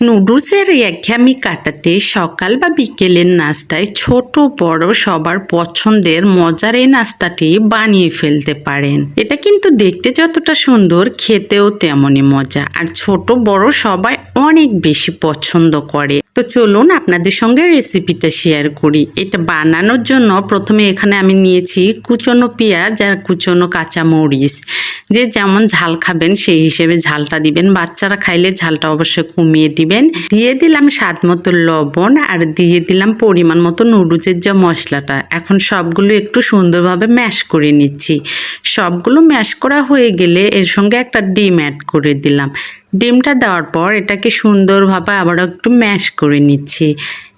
নুডলসের একঘেয়ামি কাটাতে সকাল বা বিকেলের নাস্তায় ছোট বড় সবার পছন্দের মজার এই নাস্তাটি বানিয়ে ফেলতে পারেন। এটা কিন্তু দেখতে যতটা সুন্দর, খেতেও তেমনই মজা। আর ছোট বড় সবাই অনেক বেশি পছন্দ করে। তো চলুন আপনাদের সঙ্গে রেসিপিটা শেয়ার করি। এটা বানানোর জন্য প্রথমে এখানে আমি নিয়েছি কুচনো পেঁয়াজ আর কুচনো কাঁচা মরিচ যে যেমন ঝাল খাবেন সেই হিসেবে ঝালটা দিবেন। বাচ্চারা খাইলে ঝালটা অবশ্যই কমিয়ে দিবেন। দিয়ে দিলাম স্বাদ মতো লবণ আর দিয়ে দিলাম পরিমাণ মতো নুডলসের যে মশলাটা। এখন সবগুলো একটু সুন্দরভাবে ম্যাশ করে নিচ্ছি। সবগুলো ম্যাশ করা হয়ে গেলে এর সঙ্গে একটা ডিম অ্যাড করে দিলাম। ডিমটা দেওয়ার পর এটাকে সুন্দরভাবে আবার একটু ম্যাশ করে নিচ্ছি।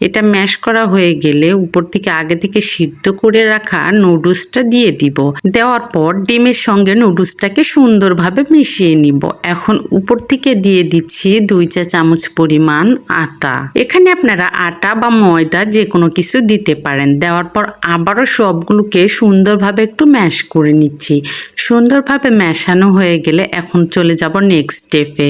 এটা ম্যাশ করা হয়ে গেলে উপর থেকে আগে থেকে সিদ্ধ করে রাখা নুডলসটা দিয়ে দিব। দেওয়ার পর ডিমের সঙ্গে নুডলসটাকে সুন্দরভাবে মিশিয়ে নিব। এখন উপর থেকে দিয়ে দিচ্ছি দুই চা চামচ পরিমাণ আটা। এখানে আপনারা আটা বা ময়দা যে কোনো কিছু দিতে পারেন। দেওয়ার পর আবারও সবগুলোকে সুন্দরভাবে একটু ম্যাশ করে নিচ্ছি। সুন্দরভাবে ম্যাশানো হয়ে গেলে এখন চলে যাব নেক্সট স্টেপে।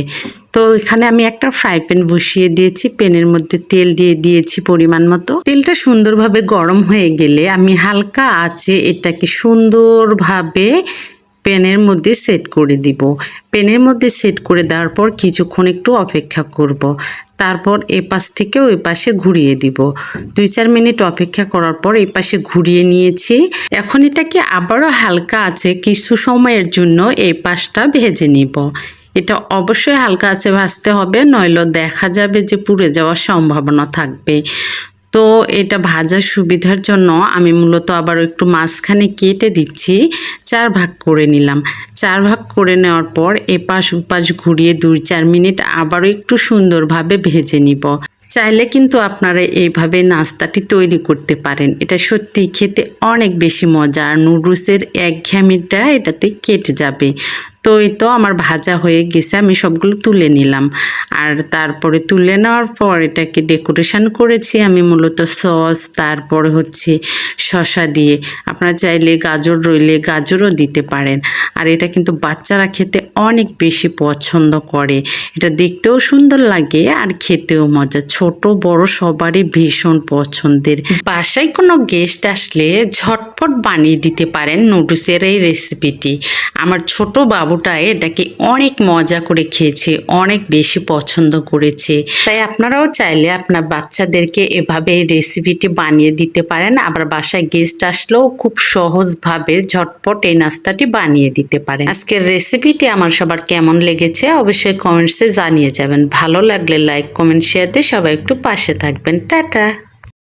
তো এখানে আমি একটা ফ্রাই প্যান বসিয়ে দিয়েছি, প্যানের মধ্যে তেল দিয়ে দিয়েছি পরিমাণ মতো। তেলটা সুন্দরভাবে গরম হয়ে গেলে আমি হালকা আছে এটাকে সুন্দরভাবে প্যানের মধ্যে সেট করে দিব। প্যানের মধ্যে সেট করে দেওয়ার পর কিছুক্ষণ একটু অপেক্ষা করব। তারপর এ পাশ থেকে ওই পাশে ঘুরিয়ে দিব। দুই চার মিনিট অপেক্ষা করার পর এই পাশে ঘুরিয়ে নিয়েছি। এখন এটাকে আবারও হালকা আছে কিছু সময়ের জন্য এই পাশটা ভেজে নিব। এটা অবশ্যই হালকা আছে ভাজতে হবে, নইলে দেখা যাবে যে পুড়ে যাওয়ার সম্ভাবনা থাকবে। তো এটা ভাজার সুবিধার জন্য আমি মূলত আবার একটু মাঝখানে কেটে দিচ্ছি, চার ভাগ করে নিলাম। চার ভাগ করে নেওয়ার পর এপাশ উপাশ ঘুরিয়ে দুই চার মিনিট আবারও একটু সুন্দরভাবে ভেজে নিব। চাইলে কিন্তু আপনারা এইভাবে নাস্তাটি তৈরি করতে পারেন। এটা সত্যি খেতে অনেক বেশি মজা আর নুডলসের একঘেয়ামিটা এটাতে কেটে যাবে। তো এই তো আমার ভাজা হয়ে গেছে, আমি সবগুলো তুলে নিলাম। আর তারপরে তুলে নেওয়ার পর এটাকে ডেকোরেশন করেছি আমি মূলত সস, তারপরে হচ্ছে শশা দিয়ে। আপনারা চাইলে গাজর রইলে গাজরও দিতে পারেন। আর এটা কিন্তু বাচ্চারা খেতে অনেক বেশি পছন্দ করে। এটা দেখতেও সুন্দর লাগে আর খেতেও মজা। ছোট, বড় সবারই ভীষণ পছন্দের। বাসায় কোনো গেস্ট আসলে ঝটপট বানিয়ে দিতে পারেন নুডলসের এই রেসিপিটি আমার ছোট বাবুটা এটাকে অনেক মজা করে খেয়েছে, অনেক বেশি পছন্দ করেছে। তাই আপনারাও চাইলে আপনার বাচ্চাদেরকে এভাবে এই রেসিপিটি বানিয়ে দিতে পারেন। আবার বাসায় গেস্ট আসলেও খুব সহজভাবে ঝটপট এই নাস্তাটি বানিয়ে দিতে পারেন। আজকের রেসিপিটি আমার সবার কেমন লেগেছে অবশ্যই কমেন্টসে জানিয়ে যাবেন। ভালো লাগলে লাইক কমেন্ট শেয়ার দিয়ে সবাই একটু পাশে থাকবেন। টাটা!